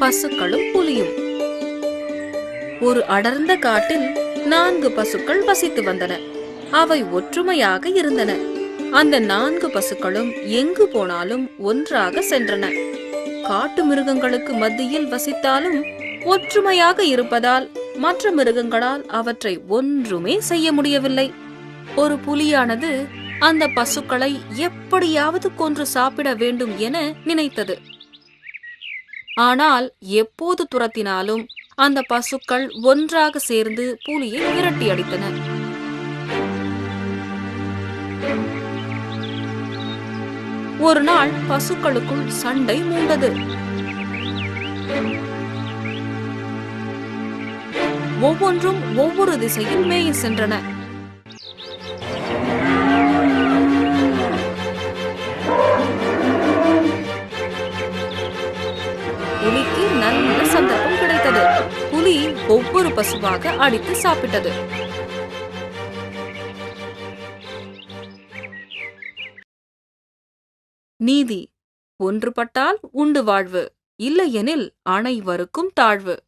பசுக்களும் புலியும். ஒரு அடர்ந்த காட்டில் நான்கு பசுக்கள் வசித்து வந்தன. அவை ஒற்றுமையாக இருந்தன. அந்த நான்கு பசுக்களும் எங்கு போனாலும் ஒன்றாக சென்றன. காட்டு மிருகங்களுக்கு மத்தியில் வசித்தாலும் ஒற்றுமையாக இருப்பதால் மற்ற மிருகங்களால் அவற்றை ஒன்றுமே செய்ய முடியவில்லை. ஒரு புலியானது அந்த பசுக்களை எப்படியாவது கொன்று சாப்பிட வேண்டும் என நினைத்தது. ஆனால் எப்போது துரத்தினாலும் அந்த பசுக்கள் ஒன்றாக சேர்ந்து புலியை விரட்டி அடித்தன. ஒரு நாள் பசுக்களுக்குள் சண்டை மூண்டது. ஒவ்வொன்றும் ஒவ்வொரு திசையில் மேய சென்றன. புலிக்கு நல்ல சந்தர்ப்பம் கிடைத்தது. புலி ஒவ்வொரு பசுவாக அடித்து சாப்பிட்டது. நீதி. ஒன்றுபட்டால் உண்டு வாழ்வு. இல்லையெனில் அனைவருக்கும் தாழ்வு.